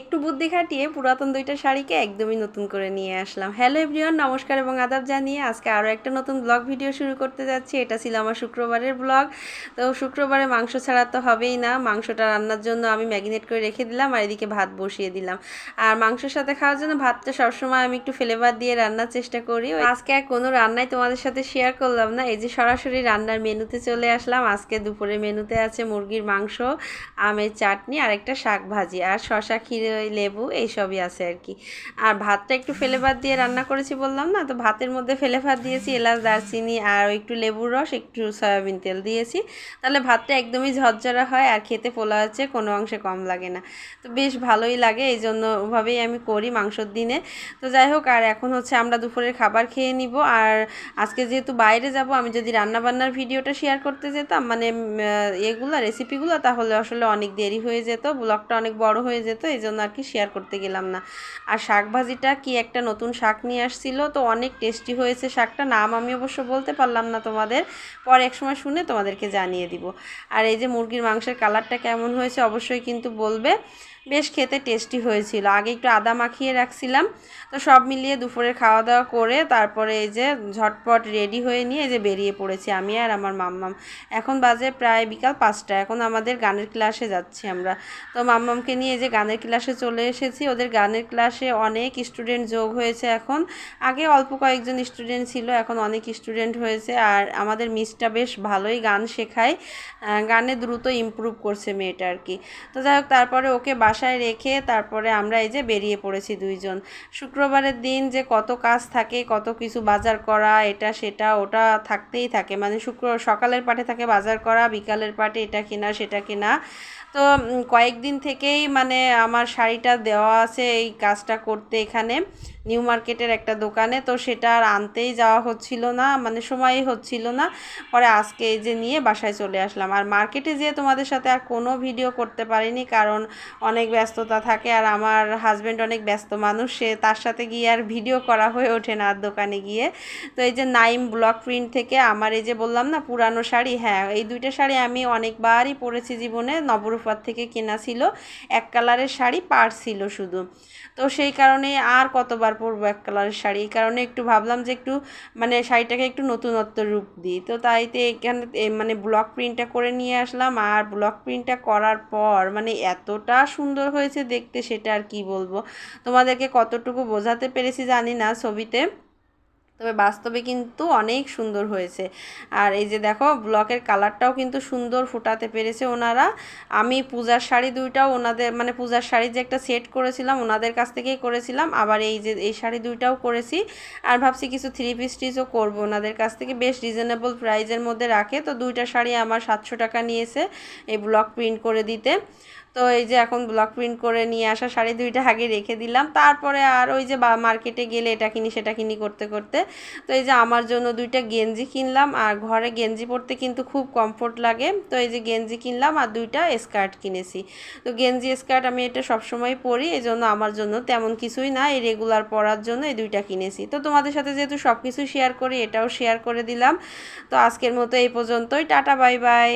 একটু বুদ্ধি খাটিয়ে পুরাতন দুইটা শাড়িকে একদমই নতুন করে নিয়ে আসলাম। হ্যালো এভরিওয়ান নমস্কার এবং আদাব জানিয়ে আজকে আরও একটা নতুন ব্লগ ভিডিও শুরু করতে যাচ্ছি। এটা ছিল আমার শুক্রবারের ব্লগ তো শুক্রবারে মাংস ছাড়া তো হবেই না। মাংসটা রান্নার জন্য আমি ম্যাগিনেট করে রেখে দিলাম আর এদিকে ভাত বসিয়ে দিলাম। আর মাংসের সাথে খাওয়ার জন্য ভাতটা সবসময় আমি একটু ফ্লেভার দিয়ে রান্নার চেষ্টা করি। আজকে আর কোনো রান্নাই তোমাদের সাথে শেয়ার করলাম না। এই যে সরাসরি রান্নার মেনুতে চলে আসলাম। আজকে দুপুরে মেনুতে আছে মুরগির মাংস, আমের চাটনি আর একটা শাক ভাজি। আর শশা, ক্ষীরে ওই লেবু এইসবই আছে আর কি। আর ভাতটা একটু ফেলে ভাত দিয়ে রান্না করেছি বললাম না, তো ভাতের মধ্যে ফেলে ভাত দিয়েছি, এলাচ, দারচিনি আর একটু লেবুর রস, একটু সয়াবিন তেল দিয়েছি। তাহলে ভাতটা একদমই ঝরঝরা হয় আর খেতে পোলা হচ্ছে, কোনো অংশে কম লাগে না। তো বেশ ভালোই লাগে এই জন্য ওভাবেই আমি করি মাংসর দিনে। তো যাই হোক, আর এখন হচ্ছে আমরা দুপুরের খাবার খেয়ে নিব। আর আজকে যেহেতু বাইরে যাব, আমি যদি রান্না বান্নার ভিডিওটা শেয়ার করতে যেতাম মানে এগুলো রেসিপিগুলো তাহলে আসলে অনেক দেরি হয়ে যেত ব্লগটা অনেক বড় হয়ে যেত, এই জন্য আর কি শেয়ার করতে গেলাম না। আর শাক ভাজিটা কি একটা নতুন শাক নিয়ে আসছিল? তো অনেক টেস্টি হয়েছে শাকটা। নাম আমি অবশ্য বলতে পারলাম না তোমাদের। পর এক সময় শুনে তোমাদেরকে জানিয়ে দিব। আর এই যে মুরগির মাংসের কালারটা কেমন হয়েছে অবশ্যই কিন্তু বলবে। বেশ খেতে টেস্টি হয়েছিল। আগে একটু আদা মাখিয়ে রাখছিলাম। তো সব মিলিয়ে দুপুরের খাওয়া দাওয়া করে তারপরে এই যে ঝটপট রেডি হয়ে নিয়ে এই যে বেরিয়ে পড়েছি আমি আর আমার মাম্মাম। এখন বাজে প্রায় বিকাল পাঁচটা। এখন আমাদের গানের ক্লাসে যাচ্ছি আমরা। তো মাম্মামকে নিয়ে এই যে গানের ক্লাসে চলে এসেছি। ওদের গানের ক্লাসে অনেক স্টুডেন্ট যোগ হয়েছে এখন। আগে অল্প কয়েকজন স্টুডেন্ট ছিল, এখন অনেক স্টুডেন্ট হয়েছে আর আমাদের মিসটা বেশ ভালোই গান শেখায়। গানে দ্রুত ইমপ্রুভ করছে মেয়েটা আর কি। তো যাই হোক, তারপরে ওকে বাসায় রেখে তারপরে আমরা এই যে বেরিয়ে পড়েছি দুইজন। শুক্রবারের দিন যে কত কাজ থাকে, কত কিছু বাজার করা, এটা, সেটা, ওটা থাকতেই থাকে। মানে শুক্র, সকালের পাটে থাকে বাজার করা, বিকালের পাটে এটা কেনা, সেটা কেনা। তো কয়েকদিন থেকেই মানে আমার শাড়িটা দেওয়া আছে এই কাজটা করতে এখানে। নিউ মার্কেটের একটা দোকানে, তো সেটা আর আনতেই যাওয়া হচ্ছিল না মানে সময়ই হচ্ছিল না। পরে আজকে এই যে নিয়ে বাসায় চলে আসলাম। আর মার্কেটে যেয়ে তোমাদের সাথে আর কোনো ভিডিও করতে পারিনি, কারণ অনেক ব্যস্ততা থাকে আর আমার হাজব্যান্ড অনেক ব্যস্ত মানুষ, সে তার সাথে গিয়ে আর ভিডিও করা হয়ে ওঠে না আর দোকানে গিয়ে। তো এই যে নাইম ব্লক প্রিন্ট থেকে আমার এই যে বললাম না, পুরানো শাড়ি হ্যাঁ এই দুইটা শাড়ি আমি অনেকবারই পরেছি জীবনে, নবরূপার থেকে কেনা ছিল। এক কালারের শাড়ি, পার ছিল শুধু। তো সেই কারণে আর কতবার পরবো এক কালারের শাড়ি। এই কারণে একটু ভাবলাম যে একটু মানে শাড়িটাকে একটু নতুনত্ব রূপ দিই। তো তাইতে এখানে মানে ব্লক প্রিন্টটা করে নিয়ে আসলাম। আর ব্লক প্রিন্টটা করার পর মানে এতটা সুন্দর হয়েছে দেখতে, সেটা আর কি বলব? তোমাদেরকে কতটুকু বোঝাতে পেরেছি জানি না ছবিতে। তবে বাস্তবে কিন্তু অনেক সুন্দর হয়েছে। আর এই যে দেখো, ব্লকের কালারটাও কিন্তু সুন্দর ফোটাতে পেরেছে ওনারা। আমি পূজার শাড়ি দুইটাও ওনাদের মানে পূজার শাড়ি যে একটা সেট করেছিলাম, ওনাদের কাছ থেকেই করেছিলাম। আবার এই যে, এই শাড়ি দুইটাও করেছি। আর ভাবছি কিছু থ্রি পিস টিসও করব ওনাদের কাছ থেকে। বেশ রিজনেবল প্রাইজের মধ্যে রাখে। তো দুইটা শাড়ি আমার সাতশো টাকা নিয়েছে এই ব্লক প্রিন্ট করে দিতে। তো এই যে এখন ব্লক প্রিন্ট করে নিয়ে আসা শাড়ি দুইটা আগে রেখে দিলাম। তারপরে আর ওই যে মার্কেটে গেলে এটা কিনি, সেটা কিনি করতে করতে। তো এই যে আমার জন্য দুইটা গেঞ্জি কিনলাম আর ঘরে গেঞ্জি পরতে কিন্তু খুব কমফোর্ট লাগে। তো এই যে গেঞ্জি কিনলাম আর দুইটা স্কার্ট কিনেছি। তো গেঞ্জি স্কার্ট আমি এটা সবসময় পরি, এই জন্য আমার জন্য তেমন কিছুই না। এই রেগুলার পরার জন্য এই দুইটা কিনেছি। তো তোমাদের সাথে যেহেতু সব কিছু শেয়ার করি, এটাও শেয়ার করে দিলাম। তো আজকের মতো এই পর্যন্তই। Tata bye bye